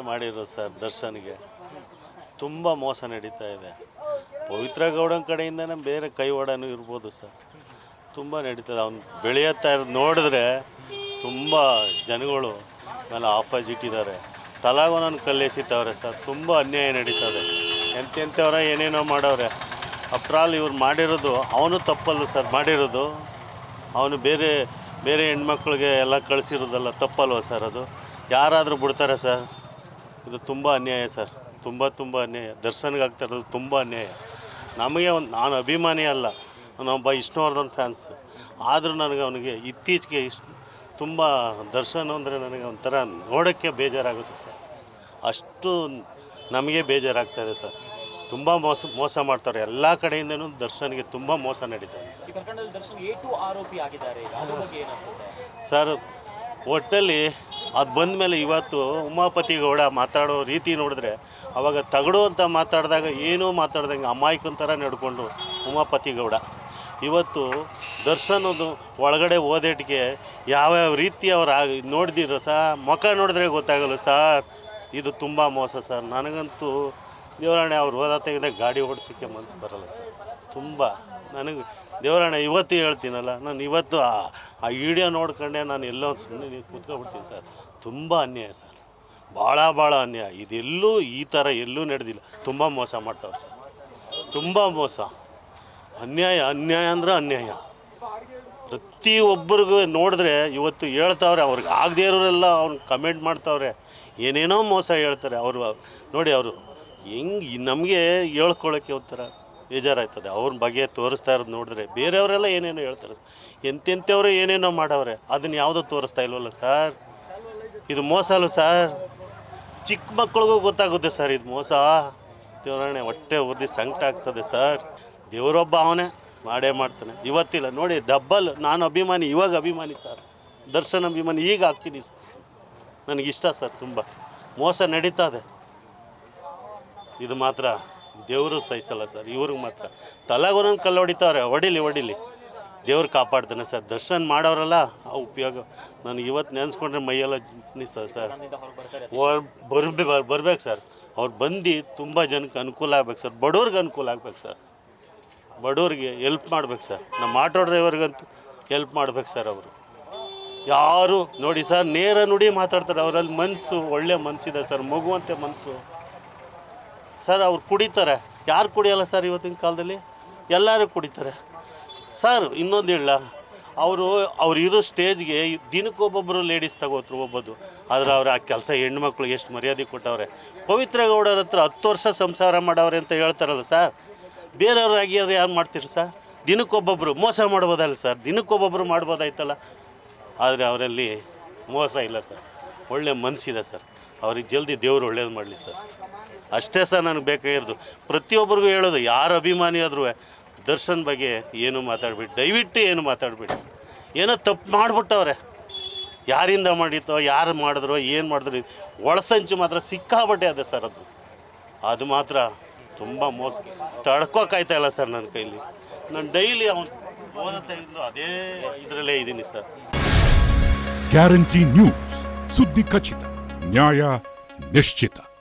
ಮಾಡಿರೋ ಸರ್ ದರ್ಶನ್ಗೆ. ತುಂಬ ಮೋಸ ನಡೀತಾ ಇದೆ. ಪವಿತ್ರ ಗೌಡನ ಕಡೆಯಿಂದನೇ ಬೇರೆ ಕೈವಾಡನೂ ಇರ್ಬೋದು ಸರ್. ತುಂಬ ನಡೀತದೆ ಅವ್ನು ಬೆಳೆಯುತ್ತಾ ಇರೋದು ನೋಡಿದ್ರೆ ತುಂಬ ಜನಗಳು ಮೇಲೆ ಆಪೋಸಿಟ್ ಇದ್ದಾರೆ ತಲಾಗೋನನ್ನು ಕಲ್ಲೆಸಿತವ್ರೆ ಸರ್. ತುಂಬ ಅನ್ಯಾಯ ನಡೀತದೆ ಎಂತೆಂಥವ್ರ ಏನೇನೋ ಮಾಡವ್ರೆ. ಆಲ್ ಇವ್ರು ಮಾಡಿರೋದು, ಅವನು ತಪ್ಪಲ್ಲು ಸರ್. ಮಾಡಿರೋದು, ಅವನು ಬೇರೆ ಬೇರೆ ಹೆಣ್ಮಕ್ಳಿಗೆ ಎಲ್ಲ ಕಳಿಸಿರೋದಲ್ಲ ತಪ್ಪಲ್ವ ಸರ್ ಅದು? ಯಾರಾದರೂ ಬಿಡ್ತಾರೆ ಸರ್? ಇದು ತುಂಬ ಅನ್ಯಾಯ ಸರ್. ತುಂಬ ತುಂಬ ಅನ್ಯಾಯ. ದರ್ಶನ್ಗಾಗ್ತಾ ಇರೋದು ತುಂಬ ಅನ್ಯಾಯ. ನಮಗೆ ಒಂದು ನಾನು ಅಭಿಮಾನಿ ಅಲ್ಲ. ನಾನೊಬ್ಬ ವಿಷ್ಣುವರ್ಧನ್ ಫ್ಯಾನ್ಸ್. ಆದರೂ ನನಗೆ ಅವನಿಗೆ ಇತ್ತೀಚೆಗೆ ಇಷ್ಟು ತುಂಬ ದರ್ಶನ್ ಅಂದರೆ ನನಗೆ ಒಂಥರ ನೋಡೋಕ್ಕೆ ಬೇಜಾರಾಗುತ್ತೆ ಸರ್. ಅಷ್ಟು ನಮಗೆ ಬೇಜಾರಾಗ್ತಾಯಿದೆ ಸರ್. ತುಂಬ ಮೋಸ ಮೋಸ ಮಾಡ್ತಾರೆ. ಎಲ್ಲ ಕಡೆಯಿಂದನೂ ದರ್ಶನ್ಗೆ ತುಂಬ ಮೋಸ ನಡೀತಾ ಇದೆ ಸರ್ ಪ್ರಕರಣದಲ್ಲಿ ದರ್ಶನ್ ಆರೋಪಿ ಆಗಿದ್ದಾರೆ. ಸರ್ ಒಟ್ಟಲ್ಲಿ ಅದು ಬಂದ ಮೇಲೆ ಇವತ್ತು ಉಮಾಪತಿ ಗೌಡ ಮಾತಾಡೋ ರೀತಿ ನೋಡಿದ್ರೆ ಅವಾಗ ತಗಡು ಅಂತ ಮಾತಾಡಿದಾಗ ಏನೂ ಮಾತಾಡ್ದಂಗೆ ಅಮಾಯಕನ ಥರ ನಡ್ಕೊಂಡು ಉಮಾಪತಿ ಗೌಡ. ಇವತ್ತು ದರ್ಶನದು ಒಳಗಡೆ ಓದೇಟಿಗೆ ಯಾವ್ಯಾವ ರೀತಿ ಅವ್ರು ಆಗ ನೋಡಿದಿರೋ ಸಹ ಮುಖ ನೋಡಿದ್ರೆ ಗೊತ್ತಾಗಲ್ಲ ಸರ್, ಇದು ತುಂಬ ಮೋಸ ಸರ್. ನನಗಂತೂ ದೇವರಾಣೆ ಅವ್ರು ಹೋದ ತೆಗೆದ ಗಾಡಿ ಓಡಿಸೋಕ್ಕೆ ಮನಸ್ಸು ಬರಲ್ಲ ಸರ್. ತುಂಬ ನನಗೆ ದೇವರಾಣೆ ಇವತ್ತು ಹೇಳ್ತೀನಲ್ಲ, ನಾನು ಇವತ್ತು ಆ ಆ ವಿಡಿಯೋ ನೋಡ್ಕೊಂಡೆ ನಾನು ಎಲ್ಲೋ ಸುಮ್ಮನೆ ಕೂತ್ಕೊಬಿಡ್ತೀನಿ ಸರ್. ತುಂಬ ಅನ್ಯಾಯ ಸರ್. ಭಾಳ ಭಾಳ ಅನ್ಯಾಯ. ಇದೆಲ್ಲೂ ಈ ಥರ ಎಲ್ಲೂ ನಡೆದಿಲ್ಲ. ತುಂಬ ಮೋಸ ಮಾಡ್ತಾವ್ರು ಸರ್. ತುಂಬ ಮೋಸ. ಅನ್ಯಾಯ ಅನ್ಯಾಯ ಅಂದ್ರೆ ಅನ್ಯಾಯ. ಪ್ರತಿಯೊಬ್ಬರಿಗೂ ನೋಡಿದ್ರೆ ಇವತ್ತು ಹೇಳ್ತಾವ್ರೆ, ಅವ್ರಿಗೆ ಆಗದೇ ಇರೋರೆಲ್ಲ ಅವ್ನು ಕಮೆಂಟ್ ಮಾಡ್ತಾವ್ರೆ. ಏನೇನೋ ಮೋಸ ಹೇಳ್ತಾರೆ. ಅವರು, ನೋಡಿ ಅವರು. ಹೆಂಗೆ ನಮಗೆ ಹೇಳ್ಕೊಳ್ಳೋಕ್ಕೆ ಒಂಥರ ಬೇಜಾರಾಯ್ತದೆ ಅವ್ರ ಬಗ್ಗೆ ತೋರಿಸ್ತಾ ಇರೋದು ನೋಡಿದ್ರೆ ಬೇರೆಯವರೆಲ್ಲ ಏನೇನೋ ಹೇಳ್ತಾರೆ. ಎಂತೆಂಥವ್ರು ಏನೇನೋ ಮಾಡವ್ರೆ. ಅದನ್ನು ಯಾವುದೋ ತೋರಿಸ್ತಾ ಇಲ್ವಲ್ಲ ಸರ್? ಇದು ಮೋಸ ಅಲ್ಲ ಸರ್? ಚಿಕ್ಕ ಮಕ್ಳಿಗೂ ಗೊತ್ತಾಗುತ್ತೆ ಸರ್ ಇದು ಮೋಸ. ದೇವರಾಣೆ ಹೊಟ್ಟೆ ಉರ್ದಿ ಸಂಕಟ ಆಗ್ತದೆ ಸರ್. ದೇವರೊಬ್ಬ ಅವನೇ ಮಾಡೇ ಮಾಡ್ತಾನೆ. ಇವತ್ತಿಲ್ಲ, ನೋಡಿ, ಡಬ್ಬಲ್ ನಾನು ಅಭಿಮಾನಿ, ಇವಾಗ ಅಭಿಮಾನಿ ಸರ್. ದರ್ಶನ್ ಅಭಿಮಾನಿ, ಈಗ ಆಗ್ತೀನಿ ಸರ್. ನನಗಿಷ್ಟ ಸರ್ ತುಂಬ. ಮೋಸ ನಡೀತದೆ ಇದು ಮಾತ್ರ. ದೇವರು ಸಹಿಸಲ್ಲ ಸರ್, ಇವ್ರಿಗೆ ಮಾತ್ರ. ತಲೆಗೊಂದೊಂದು ಕಲ್ಲು ಹೊಡಿತಾವ್ರೆ, ಹೊಡಿಲಿ ಹೊಡಿಲಿ. ದೇವ್ರು ಕಾಪಾಡ್ತಾನೆ ಸರ್, ದರ್ಶನ ಮಾಡೋರಲ್ಲ, ಆ ಉಪಯೋಗ. ನಾನು ಇವತ್ತು ನೆನೆಸ್ಕೊಂಡ್ರೆ ಮೈಯೆಲ್ಲ ನಿಸ್ತದೆ ಸರ್. ಬರ್ಬೇ ಬರ್ಬೇಕು ಸರ್. ಅವ್ರು ಬಂದು ತುಂಬ ಜನಕ್ಕೆ ಅನುಕೂಲ ಆಗ್ಬೇಕು ಸರ್. ಬಡವ್ರಿಗೆ ಅನುಕೂಲ ಆಗ್ಬೇಕು ಸರ್. ಬಡವ್ರಿಗೆ ಎಲ್ಪ್ ಮಾಡ್ಬೇಕು ಸರ್. ನಮ್ಮ ಆಟೋ ಡ್ರೈವರ್ಗಂತೂ ಎಲ್ಪ್ ಮಾಡ್ಬೇಕು ಸರ್ ಅವರು. ಯಾರು ನೋಡಿ ಸರ್, ನೇರ ನುಡಿ ಮಾತಾಡ್ತಾರೆ. ಅವರಲ್ಲಿ ಮನಸ್ಸು, ಒಳ್ಳೆ ಮನಸ್ಸಿದೆ ಸರ್. ಮಗುವಂತೆ ಮನಸ್ಸು. ಸರ್, ಅವ್ರು ಕುಡಿತಾರೆ. ಯಾರು ಕುಡಿಯಲ್ಲ ಸರ್ ಇವತ್ತಿನ ಕಾಲದಲ್ಲಿ? ಎಲ್ಲರೂ ಕುಡಿತಾರೆ. ಸರ್, ಇನ್ನೊಂದು ಹೇಳ. ಅವರು, ಅವ್ರು ಇರೋ ಸ್ಟೇಜ್ಗೆ ದಿನಕ್ಕೊಬ್ಬೊಬ್ಬರು ಲೇಡೀಸ್ ತಗೋತ್ರು ಒಬ್ಬದು ಆದರೆ ಅವ್ರು ಆ ಕೆಲಸ ಹೆಣ್ಮಕ್ಳಿಗೆ ಎಷ್ಟು ಮರ್ಯಾದೆ ಕೊಟ್ಟವ್ರೆ. ಪವಿತ್ರ ಗೌಡರ ಹತ್ರ ಹತ್ತು ವರ್ಷ ಸಂಸಾರ ಮಾಡವ್ರೆ ಅಂತ ಹೇಳ್ತಾರಲ್ಲ ಸರ್. ಬೇರೆಯವ್ರು ಅವ್ರು ಯಾರು ಮಾಡ್ತೀರಿ ಸರ್? ದಿನಕ್ಕೊಬ್ಬೊಬ್ಬರು ಮೋಸ ಮಾಡ್ಬೋದಲ್ಲ ಸರ್? ದಿನಕ್ಕೊಬ್ಬೊಬ್ಬರು ಮಾಡ್ಬೋದಾಯ್ತಲ್ಲ? ಆದರೆ ಅವರಲ್ಲಿ ಮೋಸ ಇಲ್ಲ ಸರ್. ಒಳ್ಳೆ ಮನಸ್ಸಿದೆ ಸರ್. ಅವ್ರಿಗೆ ಜಲ್ದಿ ದೇವರು ಒಳ್ಳೇದು ಮಾಡಲಿ ಸರ್. ಅಷ್ಟೇ ಸರ್ ನನಗೆ ಬೇಕಾಗಿರೋದು ಪ್ರತಿಯೊಬ್ಬರಿಗೂ ಹೇಳೋದು, ಯಾರು ಅಭಿಮಾನಿ ಆದರೂ ದರ್ಶನ್ ಬಗ್ಗೆ ಏನು ಮಾತಾಡ್ಬಿಟ್ಟು ದಯವಿಟ್ಟು ಏನು ಮಾತಾಡ್ಬಿಡಿ. ಏನೋ ತಪ್ಪು ಮಾಡಿಬಿಟ್ಟವ್ರೆ. ಯಾರಿಂದ ಮಾಡಿತ್ತೋ, ಯಾರು ಮಾಡಿದ್ರೋ, ಏನು ಮಾಡಿದ್ರು, ಒಳಸಂಚು ಮಾತ್ರ ಸಿಕ್ಕಾಬಟ್ಟೆ ಅದೇ ಸರ್ ಅದು. ಅದು ಮಾತ್ರ ತುಂಬ ಮೋಸ. ತಡ್ಕೋಕಾಯ್ತಾ ಇಲ್ಲ ಸರ್ ನನ್ನ ಕೈಲಿ. ನಾನು ಡೈಲಿ ಅವನು ಓದತ್ತೆ ಅದೇ ಇದರಲ್ಲೇ ಇದ್ದೀನಿ ಸರ್. ಗ್ಯಾರಂಟಿ ನ್ಯೂಸ್, ಸುದ್ದಿ ಖಚಿತ. Сняя нещита.